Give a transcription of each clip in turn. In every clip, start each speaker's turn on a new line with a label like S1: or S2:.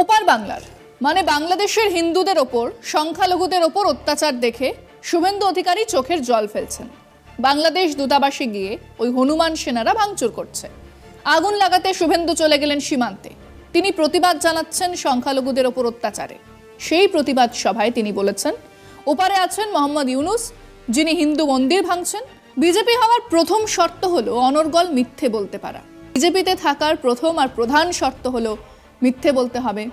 S1: ওপার বাংলার মানে বাংলাদেশের হিন্দুদের ওপর, সংখ্যালঘুদের ওপর অত্যাচার দেখে শুভেন্দু অধিকারী চোখের জল ফেলছেন। বাংলাদেশ দূতাবাসে গিয়ে ওই হনুমান সেনারা ভাঙচুর করছে। আগুন লাগাতে শুভেন্দু চলে গেলেন সীমান্তে। তিনি প্রতিবাদ জানাচ্ছেন সংখ্যালঘুদের ওপর অত্যাচারে। সেই প্রতিবাদ সভায় তিনি বলেছেন, ওপারে আছেন মোহাম্মদ ইউনুস, যিনি হিন্দু মন্দির ভাঙছেন। বিজেপি হওয়ার প্রথম শর্ত হলো অনর্গল মিথ্যে বলতে পারা। বিজেপিতে থাকার প্রথম আর প্রধান শর্ত হলো মিথ্যে বলতে হবে।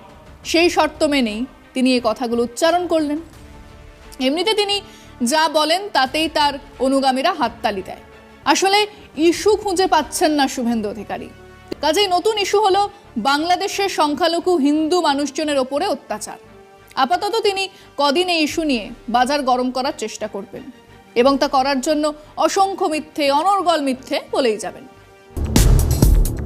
S1: সেই শর্ত মেনেই তিনি এই কথাগুলো উচ্চারণ করলেন। এমনিতে তিনি যা বলেন তাতেই তার অনুগামীরা হাততালি দেয়। আসলে ইস্যু খুঁজে পাচ্ছেন না শুভেন্দু অধিকারী। কাজেই নতুন ইস্যু হলো বাংলাদেশের সংখ্যালঘু হিন্দু মানুষজনের ওপরে অত্যাচার। আপাতত তিনি কদিন এই ইস্যু নিয়ে বাজার গরম করার চেষ্টা করবেন এবং তা করার জন্য অসংখ্য মিথ্যে, অনর্গল মিথ্যে বলেই যাবেন।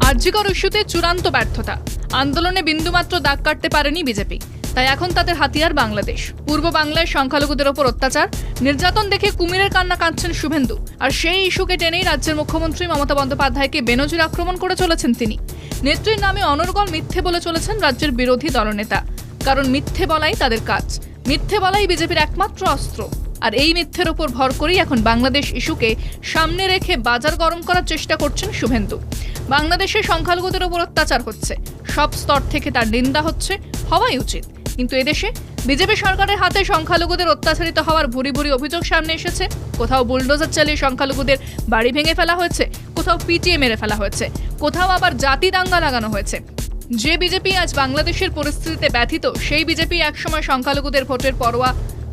S1: আর্যিকর ইস্যুতে চূড়ান্ত ব্যর্থতা। আন্দোলনে বিন্দুমাত্র দাগ কাটতে পারেনি বিজেপি। তাই এখন তাদের হাতিয়ার বাংলাদেশ। পূর্ব বাংলায় সংখ্যালঘুদের ওপর অত্যাচার, নির্যাতন দেখে কুমিরের কান্না কাঁদছেন শুভেন্দু। আর সেই ইস্যুকে টেনেই রাজ্যের মুখ্যমন্ত্রী মমতা বন্দ্যোপাধ্যায়কে বেনজির আক্রমণ করে চলেছেন তিনি। নেত্রীর নামে অনর্গল মিথ্যে বলে চলেছেন রাজ্যের বিরোধী দলনেতা। কারণ মিথ্যে বলাই তাদের কাজ। মিথ্যে বলাই বিজেপির একমাত্র অস্ত্র। আর এই মিথ্যের ওপর ভর করেই এখন বাংলাদেশ ইস্যুকে সামনে রেখে বাজার গরম করার চেষ্টা করছেন শুভেন্দু। বাংলাদেশে সংখ্যালঘুদের ওপর অত্যাচার হচ্ছে। সব স্তর থেকে তার নিন্দা হচ্ছে, হওয়াই উচিত। কিন্তু এদেশে বিজেপি সরকারের হাতে সংখ্যালঘুদের অত্যাচারিত হওয়ার ভুরি ভুরি অভিযোগ সামনে এসেছে। কোথাও বুলডোজার চালিয়ে সংখ্যালঘুদের বাড়ি ভেঙে ফেলা হয়েছে, কোথাও পিটিয়ে মেরে ফেলা হয়েছে, কোথাও আবার জাতি দাঙ্গা লাগানো হয়েছে। যে বিজেপি আজ বাংলাদেশের পরিস্থিতিতে ব্যথিত, সেই বিজেপি একসময় সংখ্যালঘুদের ভোটের পরোয়া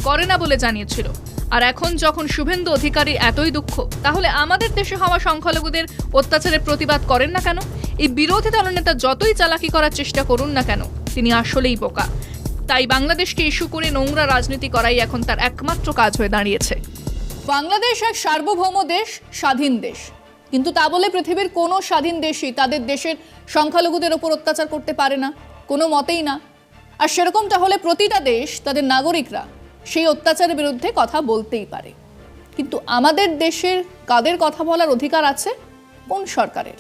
S1: করে না বলে জানিয়েছিল। আর এখন যখন শুভেন্দু অধিকারী এতই দুঃখ, তাহলে আমাদের দেশে হওয়া সংখ্যালঘুদের অত্যাচারের প্রতিবাদ করেন না কেন? এই বিরোধী দলনেতা যতই চালাকি করার চেষ্টা করুন না কেন, তিনি আসলেই বোকা। তাই বাংলাদেশকে ইস্যু করে নোংরা রাজনীতি করাই এখন তার একমাত্র কাজ হয়ে দাঁড়িয়েছে। বাংলাদেশ এক সার্বভৌম দেশ, স্বাধীন দেশ। কিন্তু তা বলে পৃথিবীর কোনো স্বাধীন দেশই তাদের দেশের সংখ্যালঘুদের ওপর অত্যাচার করতে পারে না, কোনো মতেই না। আর সেরকম তাহলে প্রতিটা দেশ, তাদের নাগরিকরা সেই অত্যাচারের বিরুদ্ধে কথা বলতেই পারে। কিন্তু আমাদের দেশের কাদের কথা বলার অধিকার আছে? কোন সরকারের?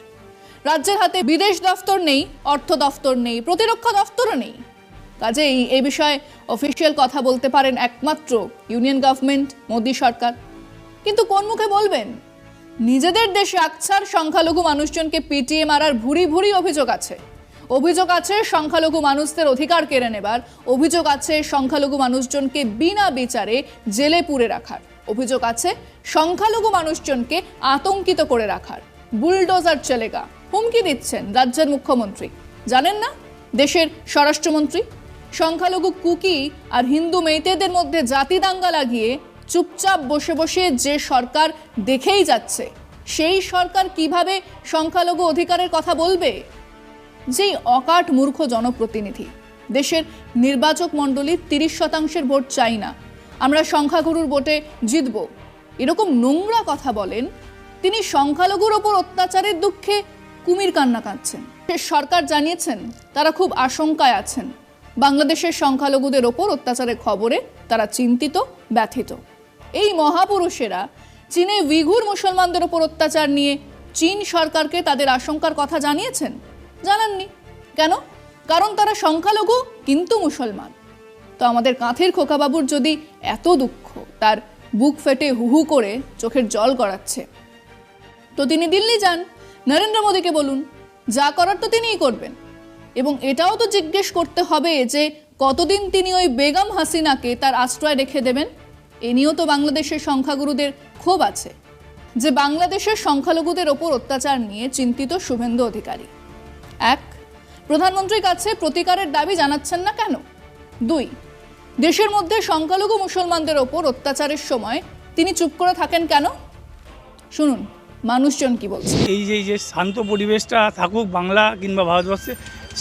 S1: রাজ্যের হাতে বিদেশ দফতর নেই, অর্থ দফতর নেই, প্রতিরক্ষা দফতরও নেই। কাজেই এই বিষয়ে অফিসিয়াল কথা বলতে পারেন একমাত্র ইউনিয়ন গভর্নমেন্ট, মোদী সরকার। কিন্তু কোন মুখে বলবেন? নিজেদের দেশে আকছার সংখ্যালঘু মানুষজনকে পিটিয়ে মারার ভুরি ভুরি অভিযোগ আছে। অভিযোগ আছে সংখ্যালঘু মানুষদের অধিকার কেড়ে নেবার। অভিযোগ আছে সংখ্যালঘু মানুষজনকে বিনা বিচারে জেলে পুরে রাখার। অভিযোগ আছে সংখ্যালঘু মানুষজনকে আতঙ্কিত করে রাখার। বুলডোজার চলেগা হুমকি দিচ্ছেন রাজ্যের মুখ্যমন্ত্রী। জানেন না? দেশের স্বরাষ্ট্রমন্ত্রী। সংখ্যালঘু কুকি আর হিন্দু মেয়েতেদের মধ্যে জাতি দাঙ্গা লাগিয়ে চুপচাপ বসে বসে যে সরকার দেখেই যাচ্ছে, সেই সরকার কীভাবে সংখ্যালঘু অধিকারের কথা বলবে? যেই অকাট মূর্খ জনপ্রতিনিধি। দেশের নির্বাচক মণ্ডলীর তিরিশ শতাংশের ভোট চাই না। আমরা সংখ্যাগুরুর ভোটে জিতব। এরকম নোংরা কথা বলেন, তিনি সংখ্যালঘুর ওপর অত্যাচারের দুঃখে কুমির কান্না কাঁদছেন। সরকার জানিয়েছেন, তারা খুব আশঙ্কায় আছেন। বাংলাদেশের সংখ্যালঘুদের ওপর অত্যাচারের খবরে তারা চিন্তিত, ব্যথিত। এই মহাপুরুষেরা চীনে উইঘুর মুসলমানদের ওপর অত্যাচার নিয়ে চীন সরকারকে তাদের আশঙ্কার কথা জানিয়েছেন? জানাননি। কেন? কারণ তারা সংখ্যালঘু, কিন্তু মুসলমান। তো আমাদের কাঁথের খোকাবাবুর যদি এত দুঃখ, তার বুক ফেটে হুহু করে চোখের জল গড়াচ্ছে। তো তিনি দিল্লি যান। নরেন্দ্র মোদীকে বলুন, যা করার তো তিনিই করবেন। এবং এটাও তো জিজ্ঞেস করতে হবে যে, কতদিন তিনি ওই বেগম হাসিনাকে তার আশ্রয় রেখে দেবেন? এ নিয়েও তো বাংলাদেশের সংখ্যাগুরুদের ক্ষোভ আছে। যে বাংলাদেশের সংখ্যালঘুদের ওপর অত্যাচার নিয়ে চিন্তিত শুভেন্দু অধিকারী। এক প্রধানমন্ত্রীর কাছে প্রতিকারের দাবি জানাচ্ছেন না কেন? দুই দেশের মধ্যে সংখ্যালঘু মুসলমানদের ওপর অত্যাচারের সময় তিনি চুপ করে থাকেন কেন? শুনুন মানুষজন কি বলছে?
S2: এই যে এই যে শান্ত পরিবেশটা থাকুক বাংলা কিংবা ভারতবর্ষে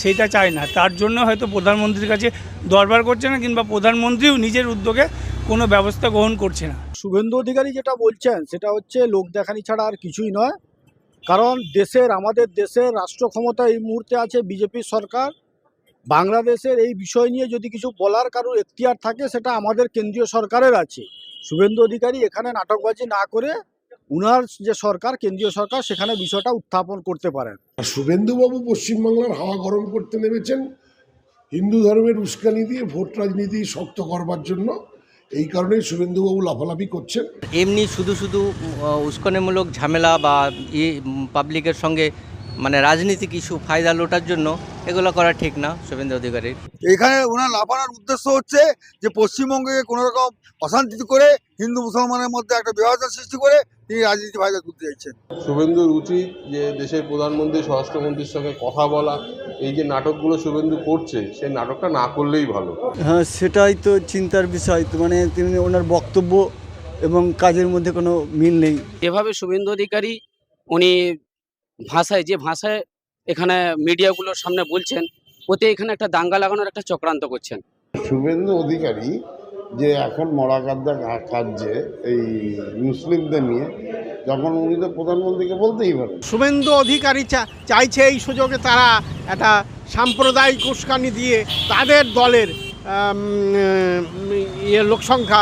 S2: সেটা চায় না। তার জন্য হয়তো প্রধানমন্ত্রীর কাছে দরবার করছে না কিংবা প্রধানমন্ত্রীও নিজের উদ্যোগে কোনো ব্যবস্থা গ্রহণ করছে না।
S3: শুভেন্দু অধিকারী যেটা বলছেন সেটা হচ্ছে লোক দেখানি ছাড়া আর কিছুই নয়। কারণ দেশের, আমাদের দেশের রাষ্ট্র ক্ষমতা এই মুহূর্তে আছে বিজেপি সরকার। বাংলাদেশের এই বিষয় নিয়ে যদি কিছু বলার কারোর এখতিয়ার থাকে, সেটা আমাদের কেন্দ্রীয় সরকারের আছে। শুভেন্দু অধিকারী এখানে নাটকবাজি না করে উনার যে সরকার, কেন্দ্রীয় সরকার, সেখানে বিষয়টা উত্থাপন করতে পারেন।
S4: শুভেন্দুবাবু পশ্চিমবাংলার হাওয়া গরম করতে নেমেছেন। হিন্দু ধর্মের উস্কানি দিয়ে ভোট রাজনীতি শক্ত করবার জন্য। এই কারণেই শুভেন্দুবাবু লাফালাফি করছেন।
S5: এমনি শুধু শুধু উস্কানিমূলক ঝামেলা বা ই পাবলিকের সঙ্গে মানে রাজনীতিক ইস্যু ফায়দা লোটার জন্য এগুলো করা ঠিক না শুভেন্দু অধিকারীর।
S6: এখানে ওনার লাফানোর উদ্দেশ্য হচ্ছে যে পশ্চিমবঙ্গে কোনো রকম অশান্তি করে হিন্দু মুসলমানের মধ্যে একটা বিভাজন সৃষ্টি করে তিনি রাজনীতি ফায়দা তুলতে চাইছেন।
S7: শুভেন্দুর উচিত যে দেশের প্রধানমন্ত্রী স্বরাষ্ট্রমন্ত্রীর সঙ্গে কথা বলা এই যে নাটকগুলো শুভেন্দু করছে সেই নাটকটা না করলেই ভালো।
S8: হ্যাঁ সেটাই তো চিন্তার বিষয়। তো মানে তিনি ওনার বক্তব্য এবং কাজের মধ্যে কোনো মিল নেই।
S9: এভাবে শুভেন্দু অধিকারী উনি ভাষায় যে ভাষায় এখানে মিডিয়াগুলোর সামনে বলছেন ওতে এখানে একটা দাঙ্গা লাগানোর একটা চক্রান্ত করছেন।
S4: শুভেন্দু অধিকারী যে এখন মরাকাদ্দা কাজে এই মুসলিমদের নিয়ে যখন উনি তো প্রধানমন্ত্রীকে বলতেই পারেন।
S10: শুভেন্দু অধিকারী চা- চাইছে এই সুযোগে তারা একটা সাম্প্রদায়িক উস্কানি দিয়ে তাদের দলের ইয়ে লোক সংখ্যা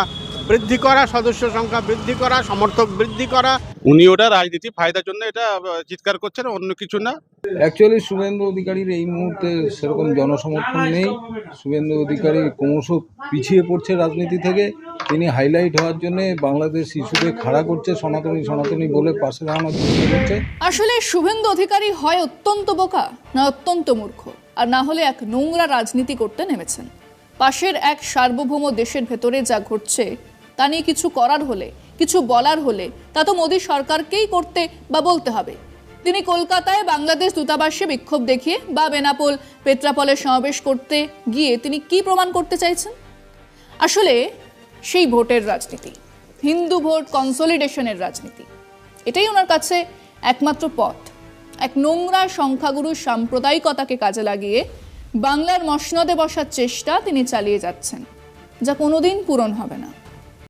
S10: বৃদ্ধি করা সদস্য সংখ্যা বৃদ্ধি করা সমর্থক বৃদ্ধি করা।
S11: উনি ওটা রাজনীতি ফায়দার জন্য এটা চিৎকার করছেন অন্য কিছু না।
S12: অ্যাকচুয়ালি শুভেন্দু অধিকারীর এই মুহূর্তে সেরকম জনসমর্থন নেই। শুভেন্দু অধিকারী ক্রমশ পিছিয়ে পড়ছে রাজনীতি থেকে। তিনি হাইলাইট হওয়ার জন্য বাংলাদেশ ইস্যুতে খাড়া করছে সনাতনী সনাতনী বলে পাশে দাঁড়ানোর চেষ্টা করছে।
S1: আসলে শুভেন্দু অধিকারী হয় অত্যন্ত বোকা না অত্যন্ত মূর্খ আর না হলে এক নোংরা রাজনীতি করতে নেমেছেন। পাশের এক সার্বভৌম দেশের ভেতরে যা ঘটছে তা নিয়ে কিছু করার হলে, কিছু বলার হলে, তা তো মোদী সরকারকেই করতে বা বলতে হবে। তিনি কলকাতায় বাংলাদেশ দূতাবাসে বিক্ষোভ দেখিয়ে বা বেনাপোল পেট্রাপলে সমাবেশ করতে গিয়ে তিনি কি প্রমাণ করতে চাইছেন? আসলে, সেই ভোটের রাজনীতি, হিন্দু ভোট কনসলিডেশনের রাজনীতি, এটাই ওনার কাছে একমাত্র পথ। এক নোংরা সংখ্যাগুরু সাম্প্রদায়িকতাকে কাজে লাগিয়ে বাংলার মসনদে বসার চেষ্টা তিনি চালিয়ে যাচ্ছেন, যা কোনোদিন পূরণ হবে না।